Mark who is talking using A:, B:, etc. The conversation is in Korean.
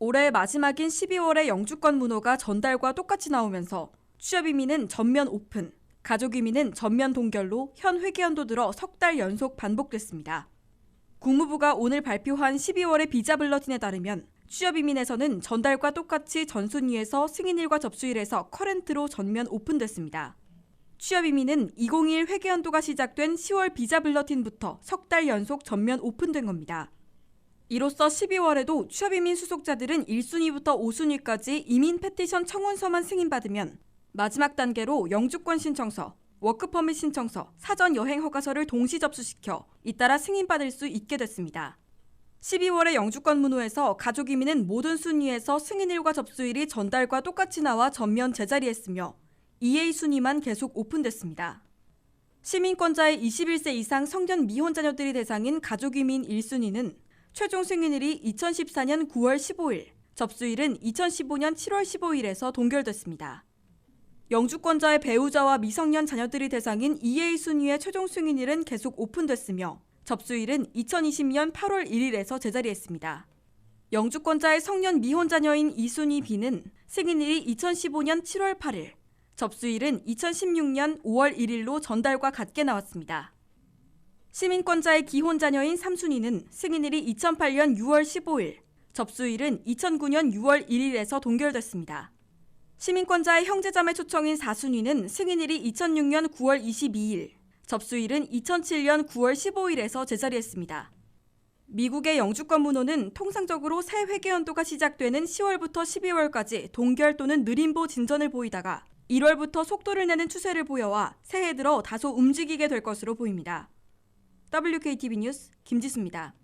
A: 올해 마지막인 12월의 영주권 문호가 전달과 똑같이 나오면서 취업이민은 전면 오픈, 가족이민은 전면 동결로 현 회계연도 들어 석 달 연속 반복됐습니다. 국무부가 오늘 발표한 12월의 비자 블러틴에 따르면 취업이민에서는 전달과 똑같이 전순위에서 승인일과 접수일에서 커렌트로 전면 오픈됐습니다. 취업이민은 2021 회계연도가 시작된 10월 비자 블러틴부터 석 달 연속 전면 오픈된 겁니다. 이로써 12월에도 취업이민 수속자들은 1순위부터 5순위까지 이민 페티션 청원서만 승인받으면 마지막 단계로 영주권 신청서, 워크퍼밋 신청서, 사전 여행 허가서를 동시 접수시켜 잇따라 승인받을 수 있게 됐습니다. 12월의 영주권 문호에서 가족 이민은 모든 순위에서 승인일과 접수일이 전달과 똑같이 나와 전면 제자리했으며 EA 순위만 계속 오픈됐습니다. 시민권자의 21세 이상 성년 미혼 자녀들이 대상인 가족 이민 1순위는 최종 승인일이 2014년 9월 15일, 접수일은 2015년 7월 15일에서 동결됐습니다. 영주권자의 배우자와 미성년 자녀들이 대상인 EA 순위의 최종 승인일은 계속 오픈됐으며 접수일은 2020년 8월 1일에서 제자리했습니다. 영주권자의 성년 미혼 자녀인 2순위 B는 승인일이 2015년 7월 8일, 접수일은 2016년 5월 1일로 전달과 같게 나왔습니다. 시민권자의 기혼 자녀인 3순위는 승인일이 2008년 6월 15일, 접수일은 2009년 6월 1일에서 동결됐습니다. 시민권자의 형제자매 초청인 4순위는 승인일이 2006년 9월 22일, 접수일은 2007년 9월 15일에서 제자리했습니다. 미국의 영주권 문호는 통상적으로 새 회계연도가 시작되는 10월부터 12월까지 동결 또는 느림보 진전을 보이다가 1월부터 속도를 내는 추세를 보여와 새해 들어 다소 움직이게 될 것으로 보입니다. WKTV 뉴스 김지수입니다.